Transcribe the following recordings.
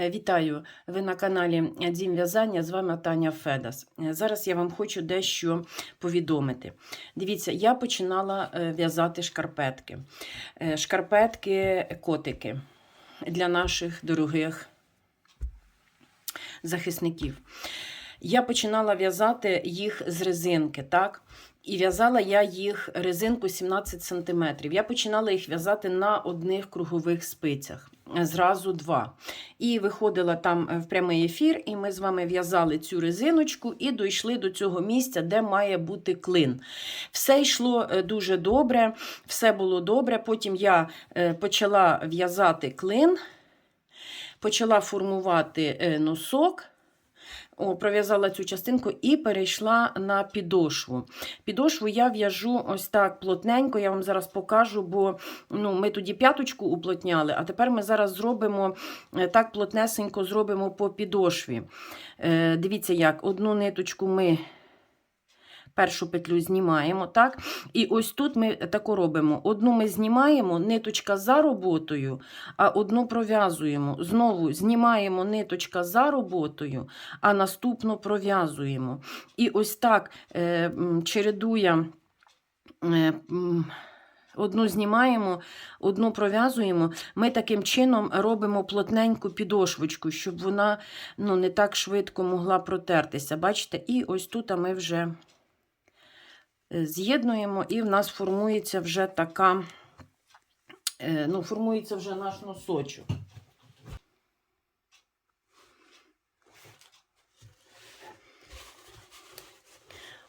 Е, Вітаю! Ви на каналі Дім В'язання. З вами Таня Федас. Е, Зараз я вам хочу дещо повідомити. Дивіться, я починала е, в'язати шкарпетки. Шкарпетки-котики для наших дорогих захисників. Я починала в'язати їх з резинки, так? І в'язала я їх резинку 17 см. Я починала їх в'язати на одних кругових спицях. Зразу два. І виходила там в прямий ефір, і ми з вами в'язали цю резиночку і дійшли до цього місця, де має бути клин. Все йшло е, дуже добре, все було добре. Потім я е, почала в'язати клин, почала формувати е, носок. Пров'язала цю частинку і перейшла на підошву. Підошву я в'яжу ось так плотненько, я вам зараз покажу, бо ну, ми тоді п'яточку уплотняли, а тепер ми зараз зробимо е, так плотнесенько зробимо по підошві. Е, Дивіться, як одну ниточку ми. Першу петлю знімаємо, так? І ось тут ми тако робимо. Одну ми знімаємо, ниточка за роботою, а одну пров'язуємо. Знову знімаємо ниточка за роботою, а наступну пров'язуємо. І ось так е, чередує. е, Одну знімаємо, одну пров'язуємо. Ми таким чином робимо плотненьку підошвочку, щоб вона ну, не так швидко могла протертися. Бачите? І ось тут ми вже з'єднуємо, і в нас формується вже така, е, ну, формується вже наш носочок.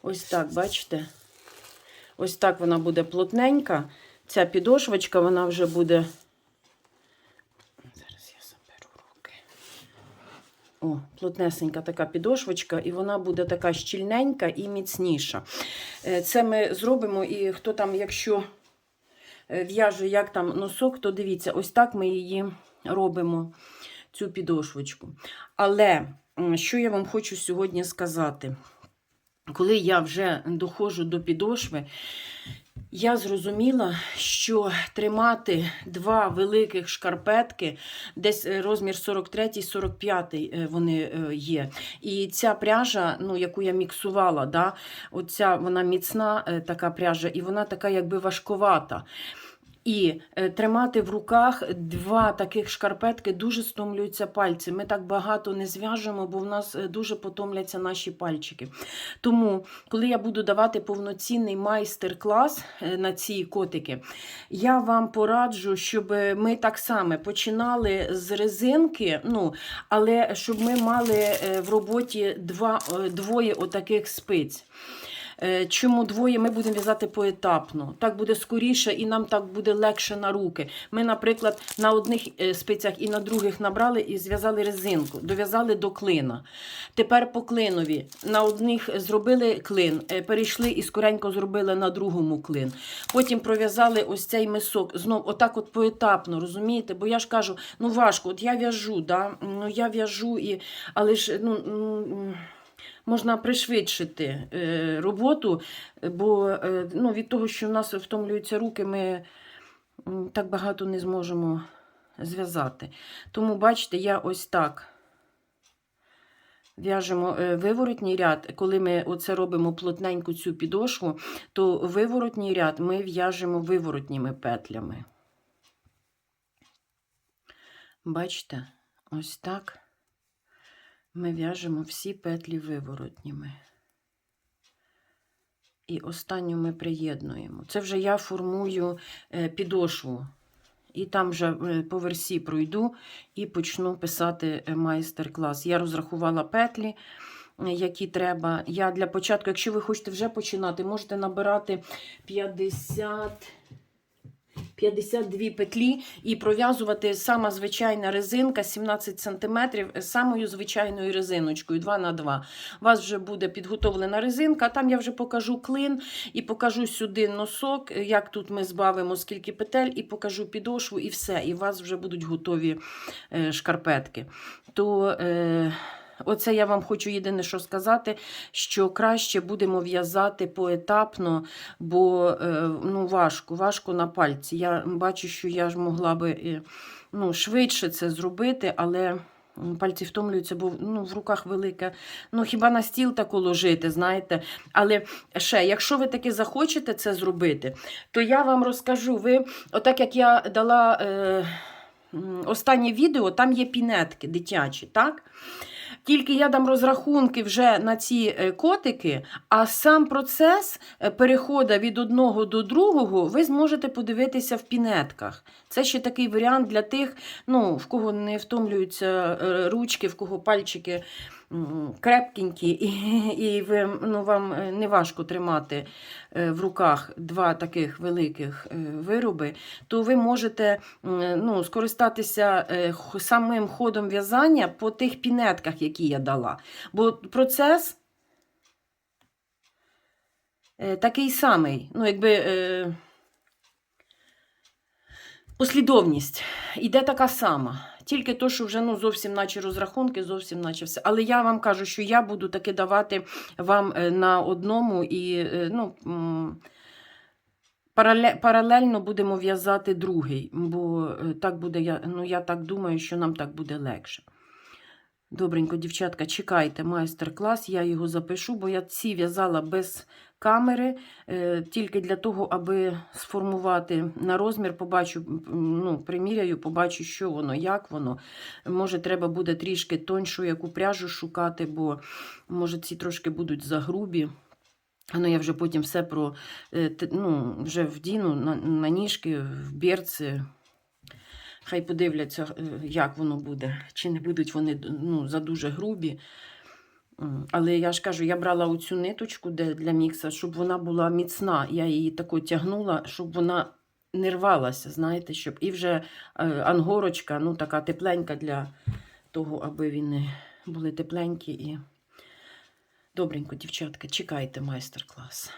Ось так, бачите? Ось так вона буде плотненька. Ця підошвочка, вона вже буде. Зараз я заберу руки. О, плотнесенька така підошвочка, і вона буде така щільненька і міцніша. Е, Це ми зробимо, і хто там, якщо е, в'яже як там носок, то дивіться, ось так ми її робимо, цю підошвочку. Але що я вам хочу сьогодні сказати? Коли я вже доходжу до підошви, я зрозуміла, що тримати два великих шкарпетки, десь е, розмір 43-45 е, вони е, є. І ця пряжа, ну, яку я міксувала, да, оця вона міцна така пряжа, і вона така якби важковата. І е, тримати в руках два таких шкарпетки дуже стомлюються пальці. Ми так багато не зв'яжемо, бо в нас е, дуже потомляться наші пальчики. Тому, коли я буду давати повноцінний майстер-клас е, на ці котики, я вам пораджу, щоб ми так само починали з резинки, ну, але щоб ми мали в роботі два, двоє отаких спиць. Е, Чому двоє ми будемо в'язати поетапно? Так буде скоріше і нам так буде легше на руки. Ми, наприклад, на одних е, спицях і на других набрали і зв'язали резинку, дов'язали до клина. Тепер по клинові на одних зробили клин, е, перейшли і скоренько зробили на другому клин. Потім пров'язали ось цей мисок. Знов отак от поетапно, розумієте? Бо я ж кажу, ну важко, от я в'яжу, да? ну я в'яжу, і... але ж ну. Можна пришвидшити е, роботу, бо е, ну, від того, що в нас втомлюються руки, ми так багато не зможемо зв'язати. Тому, бачите, я ось так в'яжемо е, виворотній ряд. Коли ми оце робимо плотненьку цю підошву, то виворотній ряд ми в'яжемо виворотніми петлями. Бачите, ось так ми в'яжемо всі петлі виворотніми. І останню ми приєднуємо. Це вже я формую е, підошву. І там вже е, по версі пройду і почну писати е, майстер-клас. Я розрахувала петлі, які треба. Я для початку, якщо ви хочете вже починати, можете набирати 50. 52 петлі і пров'язувати сама звичайна резинка 17 см самою звичайною резиночкою 2 на 2 У вас вже буде підготовлена резинка, там я вже покажу клин і покажу сюди носок, як тут ми збавимо скільки петель, і покажу підошву, і все. І у вас вже будуть готові е, шкарпетки. То е, Оце я вам хочу єдине, що сказати, що краще будемо в'язати поетапно, бо е, ну, важко, важко на пальці. Я бачу, що я ж могла би е, ну, швидше це зробити, але Пальці втомлюються, бо ну, в руках велике. Ну, хіба на стіл тако ложити, знаєте. Але ще, якщо ви таки захочете це зробити, то я вам розкажу. Ви, отак як я дала е, останнє відео, там є пінетки дитячі, так? Тільки я дам розрахунки вже на ці е, котики, а сам процес е, переходу від одного до другого ви зможете подивитися в пінетках. Це ще такий варіант для тих, ну, в кого не втомлюються е, ручки, в кого пальчики крепкенькі, і, і ви, ну, вам е, не важко тримати е, в руках два таких великих е, вироби, то ви можете ну, скористатися самим ходом в'язання по тих пінетках, які я дала. Бо процес такий самий. Ну, якби. Послідовність іде така сама. Tільки то, що вже ну, зовсім наче розрахунки, зовсім наче все. Але я вам кажу, що я буду таки давати вам е, на одному і е, ну, паралельно будемо в'язати другий, бо е, так буде, я, ну, я так думаю, що нам так буде легше. Добренько, дівчатка, чекайте майстер-клас, я його запишу, бо я ці в'язала без камери, е, тільки для того, аби сформувати на розмір, побачу, ну, приміряю, побачу, що воно, як воно. Може, треба буде трішки тоншу яку пряжу шукати, бо може ці трошки будуть загрубі. Ну, я вже потім все про е, ну, вже вдіну на, на ніжки, в берці. Хай подивляться, е, як воно буде, чи не будуть вони ну, за дуже грубі. Але я ж кажу, я брала оцю ниточку для мікса, щоб вона була міцна. Я її тако тягнула, щоб вона не рвалася, знаєте, щоб і вже е, ангорочка, ну така тепленька для того, аби вони були тепленькі і добренько, дівчатка, чекайте майстер-клас.